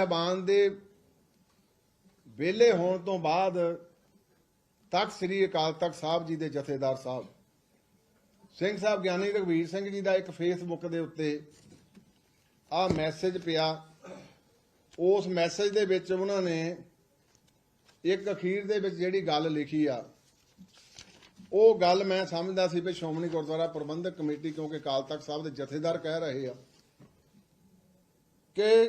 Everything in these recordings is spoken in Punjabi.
ਸਾਹਿਬਾਨ ਦੇ ਵਿਹਲੇ ਹੋਣ ਤੋਂ ਬਾਅਦ ਤਖਤ ਸ੍ਰੀ ਅਕਾਲ ਤਖਤ ਸਾਹਿਬ ਜੀ ਦੇ ਜਥੇਦਾਰ ਸਾਹਿਬ, ਸਿੰਘ ਸਾਹਿਬ ਗਿਆਨੀ ਰਘਵੀਰ ਸਿੰਘ ਜੀ ਦਾ ਇੱਕ ਫੇਸਬੁੱਕ ਦੇ ਉੱਤੇ ਆ ਮੈਸੇਜ ਪਿਆ। ਉਸ ਮੈਸੇਜ ਦੇ ਵਿੱਚ ਉਹਨਾਂ ਨੇ ਇੱਕ ਅਖੀਰ ਦੇ ਵਿੱਚ ਜਿਹੜੀ ਗੱਲ ਲਿਖੀ ਆ, ਉਹ ਗੱਲ ਮੈਂ ਸਮਝਦਾ ਸੀ ਵੀ ਸ਼੍ਰੋਮਣੀ ਗੁਰਦੁਆਰਾ ਪ੍ਰਬੰਧਕ ਕਮੇਟੀ ਕਿਉਂਕਿ ਅਕਾਲ ਤਖਤ ਸਾਹਿਬ ਦੇ ਜਥੇਦਾਰ ਕਹਿ ਰਹੇ ਆ ਕਿ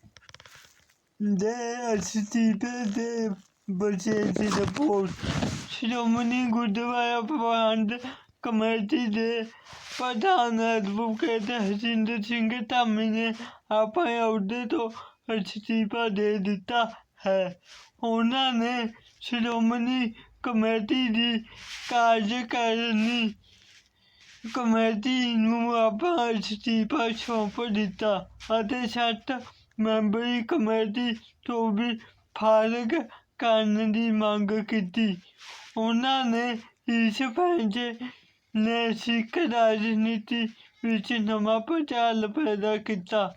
ਦੇ ਅਸਤੀਫੇ ਦੇ ਬਚੇ ਦੀ ਰਿਪੋਰਟ ਸ਼੍ਰੋਮਣੀ ਗੁਰਦੁਆਰਾ ਪ੍ਰਬੰਧ ਕਮੇਟੀ ਦੇ ਪ੍ਰਧਾਨ ਐਡਵੋਕੇਟ ਹਰਜਿੰਦਰ ਸਿੰਘ ਧਾਮੀ ਨੇ ਆਪਣੇ ਅਹੁਦੇ ਤੋਂ ਅਸਤੀਫਾ ਦੇ ਦਿੱਤਾ ਹੈ ਉਹਨਾਂ ਨੇ ਸ਼੍ਰੋਮਣੀ ਕਮੇਟੀ ਦੀ ਕਾਰਜਕਾਰਨੀ ਕਮੇਟੀ ਨੂੰ ਆਪਣਾ ਅਸਤੀਫਾ ਸੌਂਪ ਦਿੱਤਾ ਅਤੇ ਸੱਤ ਮੈਂਬਰੀ ਕਮੇਟੀ ਤੋਂ ਵੀ ਫਾਰਗ ਕਰਨ ਦੀ ਮੰਗ ਕੀਤੀ। ਉਹਨਾਂ ਨੇ ਇਸ ਫੈਸਲੇ ਨੇ ਸਿੱਖ ਰਾਜਨੀਤੀ ਵਿੱਚ ਨਵਾਂ ਭੂਚਾਲ ਪੈਦਾ ਕੀਤਾ।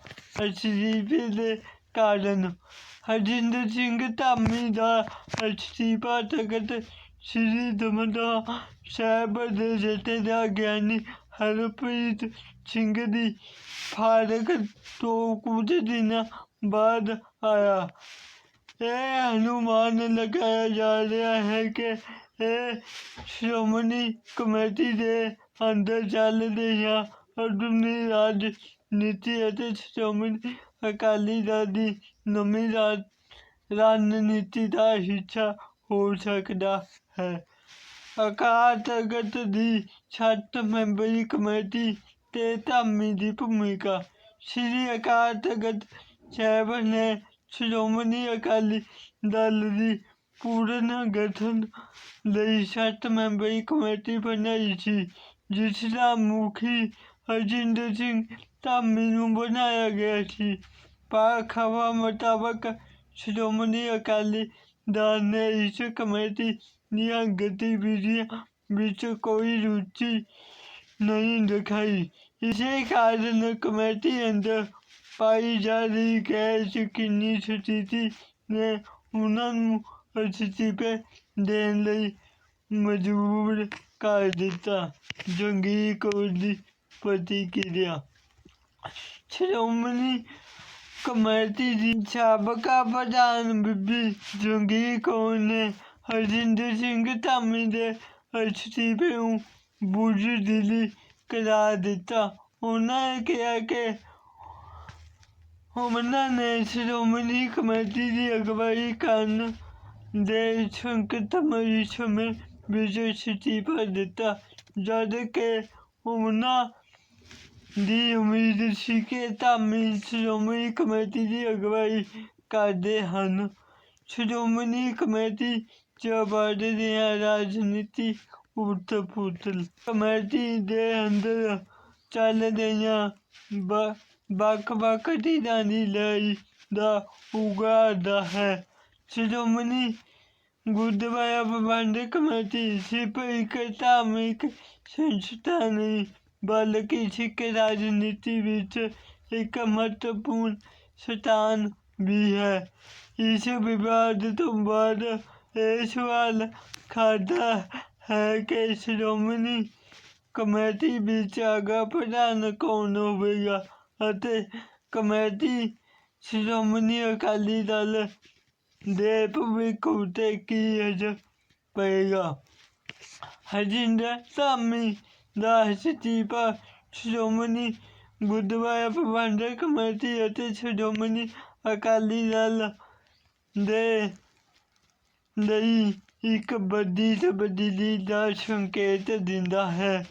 ਅਸਤੀਫੇ ਦੇ ਕਾਰਨ ਹਰਜਿੰਦਰ ਸਿੰਘ ਧਾਮੀ ਦਾ ਅਸਤੀਫਾ ਤਖਤ ਸ੍ਰੀ ਦਮਦਮਾ ਸਾਹਿਬ ਦੇ ਜਥੇਦਾਰ ਗਿਆਨੀ ਹਰਪ੍ਰੀਤ ਸਿੰਘ ਦੀ ਫਾਰਗ ਤੋਂ ਕੁਝ ਦਿਨਾਂ ਬਾਅਦ ਆਇਆ। ਇਹ ਅਨੁਮਾਨ ਲਗਾਇਆ ਜਾ ਰਿਹਾ ਹੈ ਕਿ ਇਹ ਸ਼੍ਰੋਮਣੀ ਕਮੇਟੀ ਦੇ ਅੰਦਰ ਚੱਲ ਰਹੀਆਂ ਆਧੁਨਿਕ ਰਾਜਨੀਤੀ ਅਤੇ ਸ਼੍ਰੋਮਣੀ ਅਕਾਲੀ ਦਲ ਦੀ ਨਵੀਂ ਰਾਜ- ਰਣਨੀਤੀ ਦਾ ਹਿੱਸਾ ਹੋ ਸਕਦਾ ਹੈ। ਅਕਾਲ ਤਖਤ ਦੀ ਸੱਤ ਮੈਂਬਰੀ ਕਮੇਟੀ ਤੇ ਧਾਮੀ ਦੀ ਭੂਮਿਕਾ। ਸ੍ਰੀ ਅਕਾਲ ਤਖਤ ਸਾਹਿਬ ਨੇ ਸ਼੍ਰੋਮਣੀ ਅਕਾਲੀ ਦਲ ਦੀ ਪੂਰਨ ਗਠਨ ਲਈ ਸੱਤ ਮੈਂਬਰੀ ਕਮੇਟੀ ਬਣਾਈ ਸੀ, ਜਿਸ ਦਾ ਮੁਖੀ ਹਰਜਿੰਦਰ ਸਿੰਘ ਧਾਮੀ ਨੂੰ ਬਣਾਇਆ ਗਿਆ ਸੀ। ਪਰ ਖਬਰ ਮੁਤਾਬਕ ਸ਼੍ਰੋਮਣੀ ਅਕਾਲੀ ਦਲ ਨੇ ਇਸ ਕਮੇਟੀ ਦੀਆਂ ਗਤੀਵਿਧੀਆਂ ਵਿੱਚ ਕੋਈ ਰੁਚੀ ਨਹੀਂ ਦਿਖਾਈ। ਇਸੇ ਕਾਰਨ ਕਮੇਟੀ ਅੰਦਰ ਪਾਈ ਜਾ ਰਹੀ ਗੈਰ ਯਕੀਨੀ ਸਥਿਤੀ ਨੇ ਉਹਨਾਂ ਨੂੰ ਅਸਤੀਫੇ ਦੇਣ ਲਈ ਮਜਬੂਰ ਕਰ ਦਿੱਤਾ। ਜੰਗੀ ਕੌਰ ਦੀ ਪ੍ਰਤੀਕਿਰਿਆ। ਸ਼੍ਰੋਮਣੀ ਕਮੇਟੀ ਦੀ ਸਾਬਕਾ ਪ੍ਰਧਾਨ ਬੀਬੀ ਜੰਗੀ ਕੌਰ ਨੇ ਹਰਜਿੰਦਰ ਸਿੰਘ ਧਾਮੀ ਦੇ ਅਸਤੀਫੇ ਨੂੰ ਬੁਜ਼ਦਿਲੀ ਕਰਾਰ ਦਿੱਤਾ। ਉਹਨਾਂ ਨੇ ਕਿਹਾ ਕਿ ਉਹਨਾਂ ਨੇ ਸ਼੍ਰੋਮਣੀ ਕਮੇਟੀ ਦੀ ਅਗਵਾਈ ਕਰਨ ਦੇ ਸੰਕਟਮਈ ਸਮੇਂ ਵਿੱਚ ਅਸਤੀਫਾ ਦਿੱਤਾ। ਜਦ ਕਿ ਉਹਨਾਂ ਦੀ ਉਮੀਦ ਸੀ ਕਿ ਧਾਮੀ ਸ਼੍ਰੋਮਣੀ ਕਮੇਟੀ ਦੀ ਅਗਵਾਈ ਕਰਦੇ ਹਨ। ਸ਼੍ਰੋਮਣੀ ਕਮੇਟੀ ਚ ਵੱਧ ਦੀਆਂ ਰਾਜਨੀਤੀ ਉਥਲ ਪੁਥਲ ਕਮੇਟੀ ਦੇ ਅੰਦਰ ਚੱਲ ਰਹੀਆਂ ਵੱਖ-ਵੱਖ ਧਿਰਾਂ ਦੀ ਲੜਾਈ ਦਾ ਉਗਾੜਾ ਹੈ। ਸ਼੍ਰੋਮਣੀ ਗੁਰਦੁਆਰਾ ਪ੍ਰਬੰਧਕ ਕਮੇਟੀ ਸਿਰਫ ਇੱਕ ਧਾਰਮਿਕ ਸੰਸਥਾ ਨਹੀਂ ਬਲਕਿ ਸਿੱਖ ਰਾਜਨੀਤੀ ਵਿੱਚ ਇੱਕ ਮਹੱਤਵਪੂਰਨ ਸਥਾਨ ਵੀ ਹੈ। ਇਸ ਵਿਵਾਦ ਤੋਂ ਬਾਅਦ ਇਹ ਸਵਾਲ ਖੜਦਾ ਹੈ ਕਿ ਸ਼੍ਰੋਮਣੀ ਕਮੇਟੀ ਵਿੱਚ ਅਗਾ ਪ੍ਰਧਾਨ ਕੌਣ ਹੋਵੇਗਾ ਅਤੇ ਕਮੇਟੀ ਸ਼੍ਰੋਮਣੀ ਅਕਾਲੀ ਦਲ ਦੇ ਭਵਿੱਖ ਉੱਤੇ ਕੀ ਅਸਰ ਪਏਗਾ? ਹਰਜਿੰਦਰ ਧਾਮੀ ਦਾ ਅਸਤੀਫਾ ਸ਼੍ਰੋਮਣੀ ਗੁਰਦੁਆਰਾ ਪ੍ਰਬੰਧਕ ਕਮੇਟੀ ਅਤੇ ਸ਼੍ਰੋਮਣੀ ਅਕਾਲੀ ਦਲ ਦੇ ਲਈ ਇੱਕ ਵੱਡੀ ਤਬਦੀਲੀ ਦਾ ਸੰਕੇਤ ਦਿੰਦਾ ਹੈ।